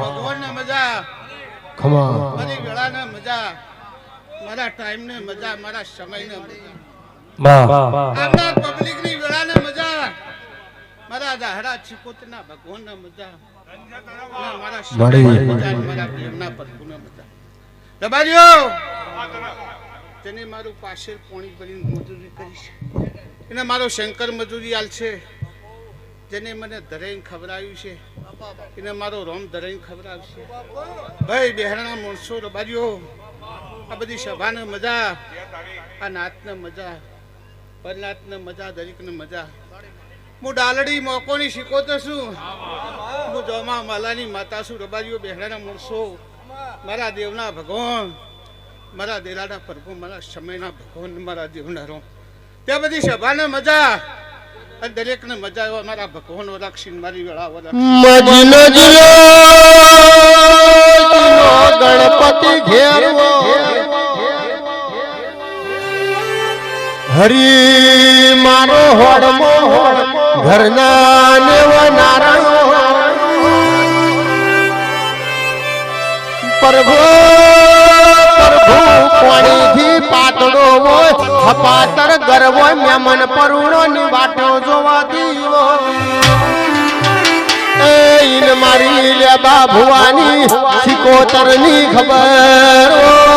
ભગવાનને મજા ખમા. મારી વેળાને મજા મારા ટાઈમને મજા મારા સમયને મજા. પબ્લિકની વેળાને મજા મારા દાહડા સિકોતરના ભગવાનને મજા મારા મળી. સમયને મજા અને મારા દેવના પ્રભુને મજા. દબારીઓ તેને મારું પાછળ પોણી ભરીને મજૂરી કરીશ એને મારો શંકર મજૂરી આલશે જેને મને ધરાઈને ખવડાવ્યું છે. એને મારો રોમ ધરાઈને ખવડાવશે. ભાઈ, બહેરણા માણસો રબારીઓ આ બધી સભાને મજા, આ નાતને મજા પરનાથને મજા, દરેકને મજા. હું ડાલડી મોકોની શીખોતો છું. હું જોમા માલાની માતા છું. રબારીઓ બહેરાના માણસો, મારા દેવના ભગવાન, મારા દેલાના પ્રભુ, મારા સમયના ભગવાન, મારા દેવના રોમ. તે બધી સભાને મજા. દરેકને મજા એવા મારા ભગવાન રાખીને મારી વેળા મજનો ગણપતિ ઘેરવો. હરી મારો હોડમો. ઘરના નારાયણ. પ્રભુ પ્રભુ પાણીથી પાતળો હોય હપાતર ગરવો મેમન પરુણો ની વાટો જોવા દીવો. મારી લે લેબા ભુવાની સિકોતરની ખબર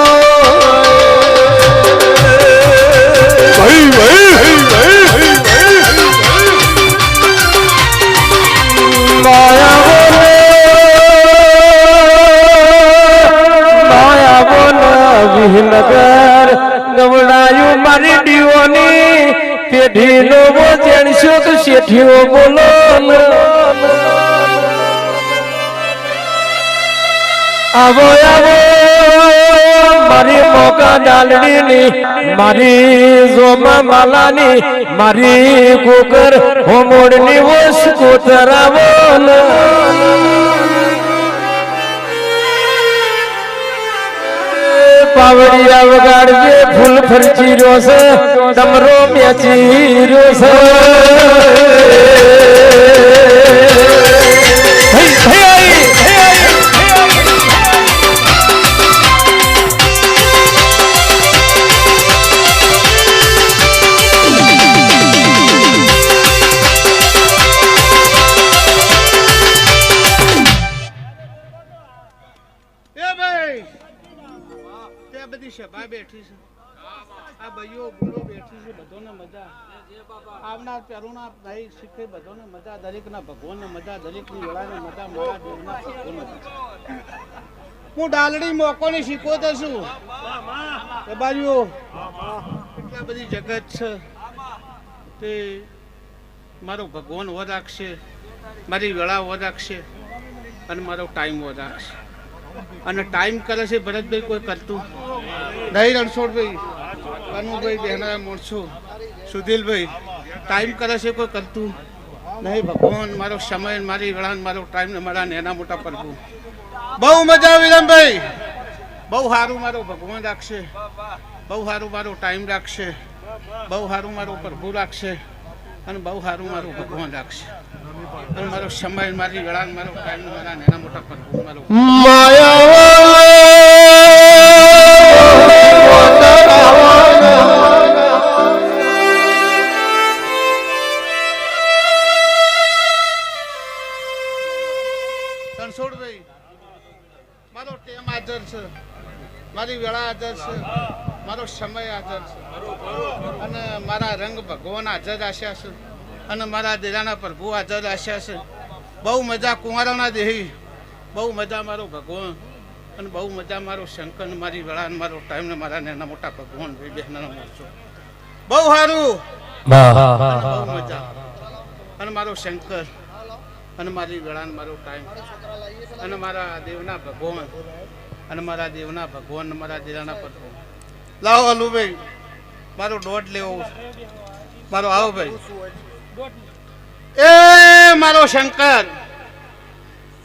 પેઢી નો જેણશો તો શેઠીઓ બોલો આવો આવો, મારી મોકા ડાલડીની, મારી જોમા માલાની, મારી કુકર, હોમોડની વસ કોતરાવો પાવડિયા વગાડજે ફૂલ ફરચી છે ડમરો મેચી રહ્યો બેઠી છે, બધોને મજા. આવનાર પેરુના ભાઈ શીખે, બધોને મજા. દરેકના ભગવાનને મજા, દરેકની વેળાને મજા, મારા દેવના હું ડાલડી મોકોની શીખવતો છું એ બાજુ એટલા બધી જગત છે. તે મારો ભગવાન વધ રાખશે, મારી વેળા વધ રાખશે, અને મારો ટાઈમ વધ રાખશે. અને ટાઈમ કરે છે ભરતભાઈ કોઈ કરતું? નહીં રણછોડભાઈ. કનુભાઈ બહેના માણસો સુધીલભાઈ ટાઈમ કરે છે કોઈ કરતું? નહીં, ભગવાન, મારો સમય મારી વેળા મારો ટાઈમ મારા નેના મોટા પ્રભુ બહુ. મજા આવી રામભાઈ. બહુ સારું મારો ભગવાન રાખશે. બહુ સારું મારો ટાઈમ રાખશે. બહુ સારું મારો પ્રભુ રાખશે. અને બહુ સારું મારું ભગવાન રાખશે. અને મારો સમય મારી વેળા મારો ટાઈમ મારા નેના મોટા પ્રભુ મારો. રણછોડભાઈ સમય હાજર છે. અને મારા રંગ ભગવાન હાજર આશ્યા છે. અને મારા દેરાના પ્રભુ હાજર આશ્યા છે. બહુ મજા કુંવારાના દેહી. બહુ મજા મારો ભગવાન. અને બહુ મજા મારો શંકર મારી વળા મારો ટાઈમ ને મારા નાના મોટા ભગવાન ભાઈ બહેનના મોરચો બહુ સારું. બહુ મજા. અને મારો શંકર. અને મારી વેળાને મારો ટાઈમ. અને મારા દેવના ભગવાન. અને મારા દેવના ભગવાન મારા દેરાના પ્રભુ. લાવો અલુભાઈ. મારો દોઢ લેવો મારો આવો ભાઈ. એ મારો શંકર.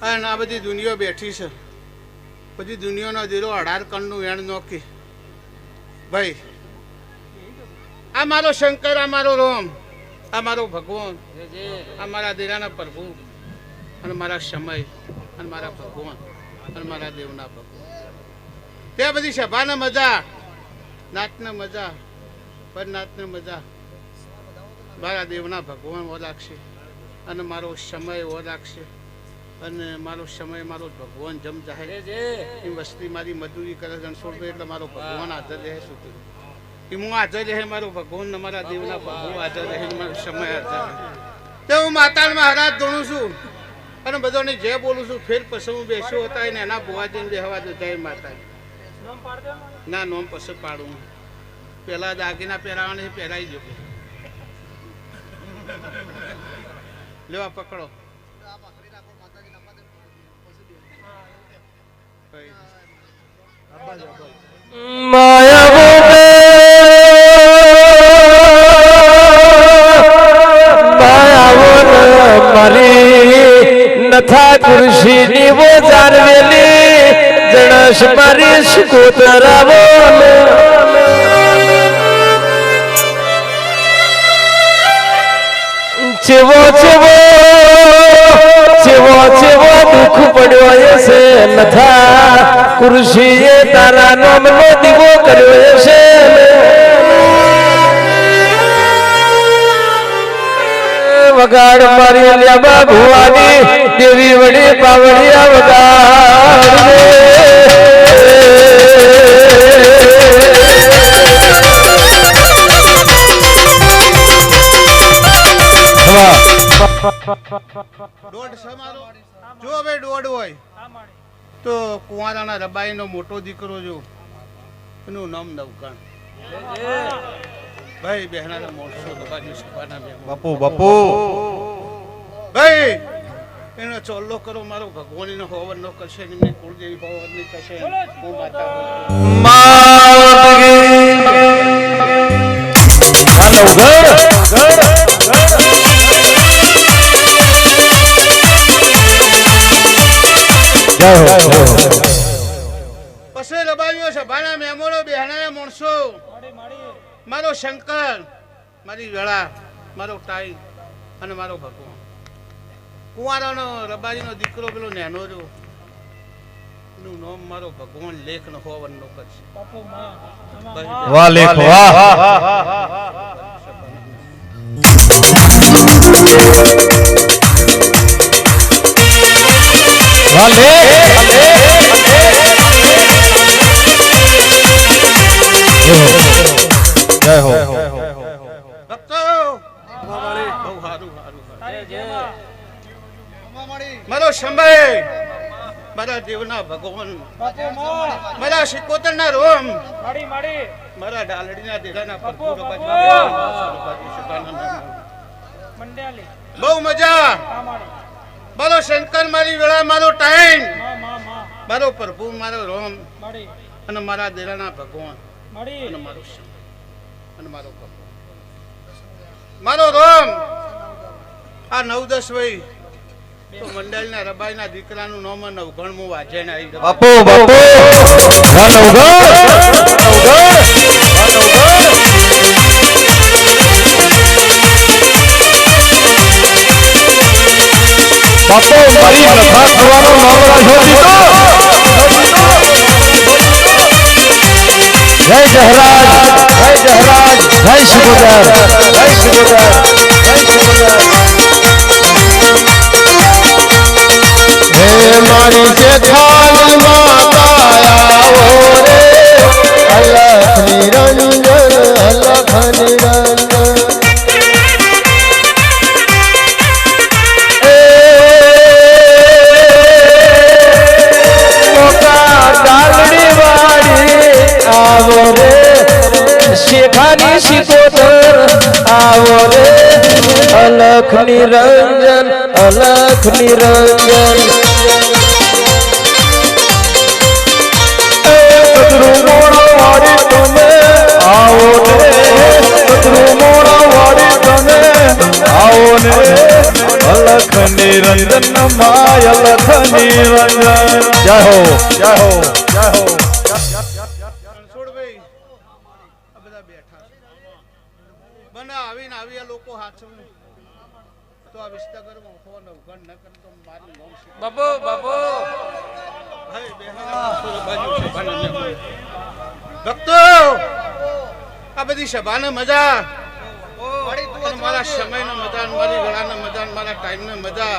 અને આ બધી દુનિયા બેઠી છે. બધી દુનિયાનો દીરો અઢાર કણનું એણ નોકી ભાઈ, આ મારો શંકર, આ મારો રોમ, આ મારો ભગવાન, આ મારા દીરાના પ્રભુ, અને મારા સમય, અને મારા ભગવાન, અને મારા દેવના ભગવાન. તે બધી સભાને મજા. નાચને મજા પર નાતને મજા. મારા દેવના ભગવાન ઓ રાખશે અને મારો સમય ઓ લાગશે અને મારો સમય મારો ભગવાન જમ જાહે. એ વસ્તી મારી મજૂરી કરે રણછોડભાઈ એટલે મારો ભગવાન હાજર રહે શું કરું? એ હું હાજર રહે મારો ભગવાન મારા દેવના ભગવાન હાજર રહે મારો સમય હાજર રહે. તે હું માતામાં મહારાજ ધોણું છું અને બધાને જે બોલું છું ફેર પછી હું બેસ્યો હતા એને એના ભુવા જઈને બેહવા દો. જય માતા ના નોમ પછી પાડું. પેલા દાગીના પહેરાવાને પહેરાવી દો લેવા પકડો. માયા મારી નથા ખુરશી નીવો જાનવેલી જણસ મારી શિકોતરાવો ચેવો ચેવો ચેવો ચેવો દુઃખ પડ્યો હશે નથા. કૃષિએ તારા નામનો દીવો કર્યો હશે વગાડ મારી લ્યાબા ભુવાની દેવી વડી, પાવડિયા વગાડ દોઢ સમારો જો હવે દોઢ હોય તો કુંવારાના રબાઈનો મોટો દીકરો જો એનું નામ નવકાણ ભાઈ બહેના મોણસો રબાજી સભાના બાપુ બાપુ! ભાઈ એનો ચોલ્લો કરો મારો ભગવાનનો હોવન નો કરશે ને એમની કુળદેવી હોવનની કરશે. હું માતા પછી મહેમાનો બહેનાના માણસો. મારો શંકર મારી વેળા મારો ટાઈ અને મારો ભગવાન. કુંવારાનો રબારીનો દીકરો પેલો નેનો રહ્યો. નામ મારો ભગવાન લેખ નો હોવન નો કરશે વાહ લેખ વાહ. વાહ લેખ. સમય મારા દેવના ભગવાન. મારા સિકોતર ના રોમ. મારા ડાલડીના દેરાના બહુ મજા. મારો શંકર, મારી વેળા, મારો ટાઈમ મારો પ્રભુ, મારો રોમ. અને મારા દેરાના ભગવાન. અને મારો અને મારો મારો રોમ. આ નવ દસ વય મંડળના રબાઈના દીકરાનું જય જહરાજ જય જહરાજ જય શિકોદર જય શિકોદર મારી જેઠાણી માતા આવો રે. અલખ નિરંજન અલખ નિરંજન આવો શેખાની શિકોતર આવો રે અલખ નિરંજન અલખ નિરંજન આવો ને કતરું મોરા વાળી તને આવો ને અલખ નિરંજન માય અલખ નિરંજન જય હો જય હો જય હો. આવીને આવી આ લોકો તો આ વિસ્તાર ફોન અવગણ ન કરતો મારું નામ છે બાપુ બાપુ. હે, બેહાડા બાજુ સભાને મેં. ભક્તો આ બધી સભાને મજા. મારા સમયને મજા મારી ગળાને મજા મારા ટાઈમને મજા.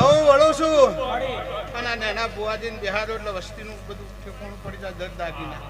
આવું વળું છું. અને આ નાના બુવાજી બિહારો એટલે વસ્તીનું બધું ઠેકાણું પડી જાય દર દાગીના.